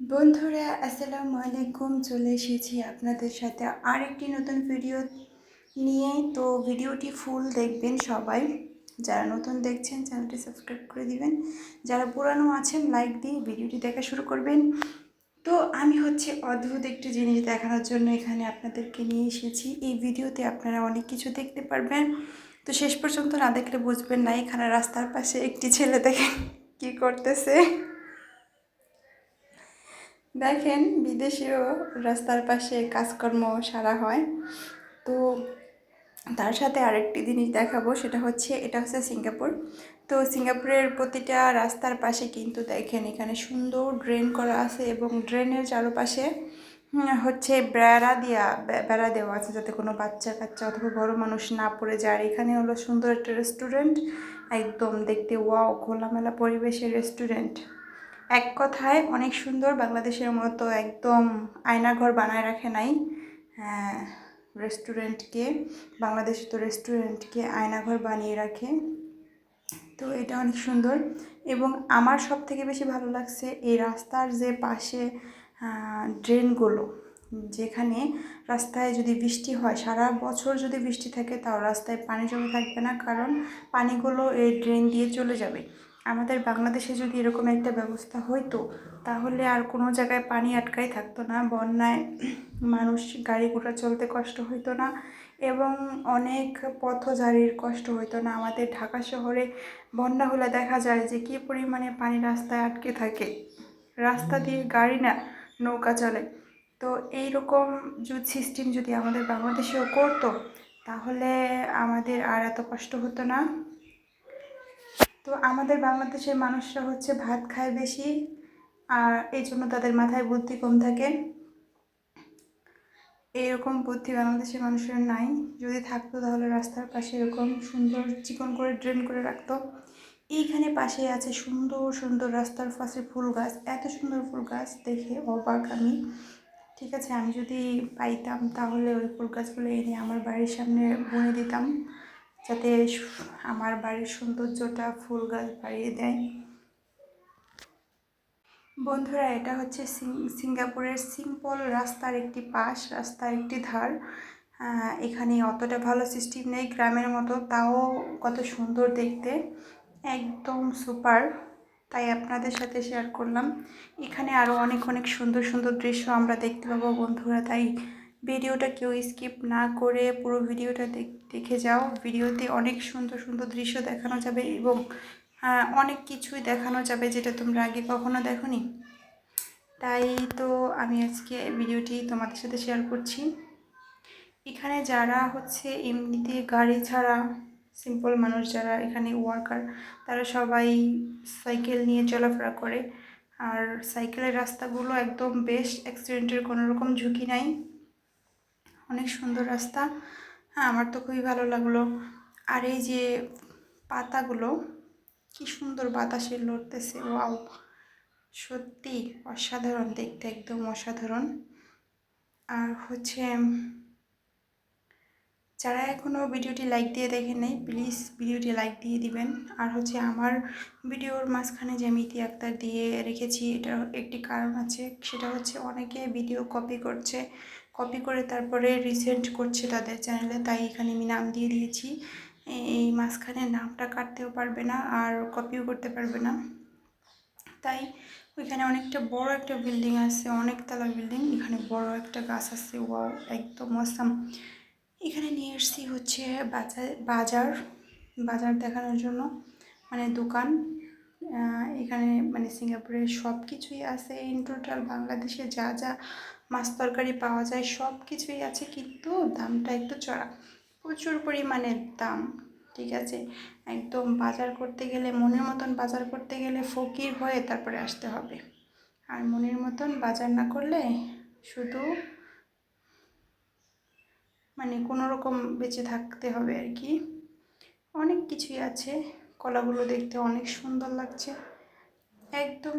বন্ধুরা, আসসালামু আলাইকুম। চলে এসেছি আপনাদের সাথে আরেকটি নতুন ভিডিও নিয়ে। তো ভিডিওটি ফুল দেখবেন সবাই। যারা নতুন দেখছেন চ্যানেলটি সাবস্ক্রাইব করে দিবেন। যারা পুরানো আছেন লাইক দিয়ে ভিডিওটি দেখা শুরু করবেন। তো আমি হচ্ছে অদ্ভুত একটি জিনিস দেখানোর জন্য এখানে আপনাদেরকে নিয়ে এসেছি। এই ভিডিওতে আপনারা অনেক কিছু দেখতে পারবেন। তো শেষ পর্যন্ত না দেখলে বুঝবেন না, এখানে রাস্তার পাশে একটি ছেলে দেখেন কী করতেছে। দেখেন বিদেশেও রাস্তার পাশে কাজকর্ম সারা হয়। তো তার সাথে আরেকটি জিনিস দেখাবো, সেটা হচ্ছে এটা হচ্ছে সিঙ্গাপুর। তো সিঙ্গাপুরের প্রতিটা রাস্তার পাশে কিন্তু দেখেন এখানে সুন্দর ড্রেন করা আছে এবং ড্রেনের চারপাশে হচ্ছে বেড়া দেওয়া বেড়া দেওয়া আছে যাতে কোনো বাচ্চা কাচ্চা অথবা বড় মানুষ না পড়ে যায়। এখানে হলো সুন্দর একটা রেস্টুরেন্ট, একদম দেখতে ওয়াও খোলামেলা পরিবেশের রেস্টুরেন্ট। এক কথায় অনেক সুন্দর। বাংলাদেশের মতো একদম আয়নাঘর বানায় রাখে নাই। হ্যাঁ রেস্টুরেন্টকে বাংলাদেশে তো রেস্টুরেন্টকে আয়নাঘর বানিয়ে রাখে। তো এটা অনেক সুন্দর। এবং আমার সব থেকে বেশি ভালো লাগছে এই রাস্তার যে পাশে ড্রেনগুলো। যেখানে রাস্তায় যদি বৃষ্টি হয়, সারা বছর যদি বৃষ্টি থাকে, তাও রাস্তায় পানি জমে থাকবে না। কারণ পানিগুলো এই ড্রেন দিয়ে চলে যাবে। আমাদের বাংলাদেশে যদি এরকম একটা ব্যবস্থা হইতো, তাহলে আর কোনো জায়গায় পানি আটকাই থাকতো না, বন্যায় মানুষ গাড়ি ঘোড়া চলতে কষ্ট হইতো না এবং অনেক পথচারীর কষ্ট হইতো না। আমাদের ঢাকা শহরে বন্যা হলে দেখা যায় যে কী পরিমাণে পানি রাস্তায় আটকে থাকে। রাস্তা দিয়ে গাড়ি না, নৌকা চলে। তো এই রকম যদি সিস্টেম যদি আমাদের বাংলাদেশেও করতো, তাহলে আমাদের আর এত কষ্ট হতো না। তো আমাদের বাংলাদেশের মানুষরা হচ্ছে ভাত খায় বেশি, আর এই জন্য তাদের মাথায় বুদ্ধি কম থাকে। এইরকম বুদ্ধি বাংলাদেশের মানুষের নাই। যদি থাকতো তাহলে রাস্তার পাশে এরকম সুন্দর চিকন করে ড্রেন করে রাখতো। এইখানে পাশে আছে সুন্দর সুন্দর রাস্তার পাশে ফুল গাছ। এত সুন্দর ফুল গাছ দেখে অবাক আমি। ঠিক আছে, আমি যদি পাইতাম তাহলে ওই ফুল গাছগুলো এনে আমার বাড়ির সামনে বুনে দিতাম। যাতে আমার বাড়ির সৌন্দর্যটা ফুল গাছ বাড়িয়ে দেয়। বন্ধুরা, এটা হচ্ছে সিঙ্গাপুরের সিম্পল রাস্তার একটি পাশ, রাস্তার একটি ধার। এখানে অতটা ভালো সিস্টেম নেই গ্রামের মতো, তাও কত সুন্দর দেখতে। একদম সুপার, তাই আপনাদের সাথে শেয়ার করলাম। এখানে আরও অনেক অনেক সুন্দর সুন্দর দৃশ্য আমরা দেখতে পাবো বন্ধুরা, তাই ভিডিওটা কেউ স্কিপ না করে পুরো ভিডিওটা দেখে যাও। ভিডিওতে অনেক সুন্দর সুন্দর দৃশ্য দেখানো যাবে এবং অনেক কিছুই দেখানো যাবে যেটা তোমরা আগে কখনো দেখোনি। তাই তো আমি আজকে ভিডিওটি তোমাদের সাথে শেয়ার করছি। এখানে যারা হচ্ছে এমনিতে গাড়ি ছাড়া সিম্পল মানুষ যারা এখানে ওয়ার্কার তারা সবাই সাইকেল নিয়ে চলাফেরা করে। আর সাইকেলের রাস্তাগুলো একদম বেস্ট অ্যাক্সিডেন্টের কোনো রকম ঝুঁকি নাই। অনেক সুন্দর রাস্তা। হ্যাঁ আমার তো খুবই ভালো লাগল। আর এই যে পাতাগুলো, কি সুন্দর বাতাসে লড়তেছে, ওয়াও। সত্যি অসাধারণ, দেখতে একদম অসাধারণ। আর হচ্ছে, যারা এখনও ভিডিওটি লাইক দিয়ে দেখেন নেই, প্লিজ ভিডিওটি লাইক দিয়ে দিবেন। আর হচ্ছে, আমার ভিডিওর মাঝখানে যে আমি ইতি আক্তার দিয়ে রেখেছি, এটার একটি কারণ আছে, সেটা হচ্ছে অনেকে ভিডিও কপি করছে কপি করে তারপরে রিসেন্ট করছে তাদের চ্যানেলে তাই এখানে আমি নাম দিয়ে দিয়েছি। এই মাঝখানে নামটা কাটতেও পারবে না, আর কপিও করতে পারবে না। তাই ওইখানে অনেকটা বড় একটা বিল্ডিং আছে অনেকতলা বিল্ডিং এখানে বড় একটা গাছ আছে ওয়াও একদম মশাম এখানে নিয়ে এসছি হচ্ছে বাজার বাজার বাজার দেখানোর জন্য মানে দোকান। এখানে মানে সিঙ্গাপুরে সব কিছুই আছে ইন টোটাল বাংলাদেশে যা যা মাছ তরকারি পাওয়া যায় সব কিছুই আছে, কিন্তু দামটা একটু চড়া, প্রচুর পরিমাণের দাম, ঠিক আছে? একদম বাজার করতে গেলে, মনের মতন বাজার করতে গেলে ফকির হয়ে তারপরে আসতে হবে। আর মনের মতন বাজার না করলে শুধু মানে কোনো রকম বেঁচে থাকতে হবে আর কি। অনেক কিছুই আছে। কলাগুলো দেখতে অনেক সুন্দর লাগছে। একদম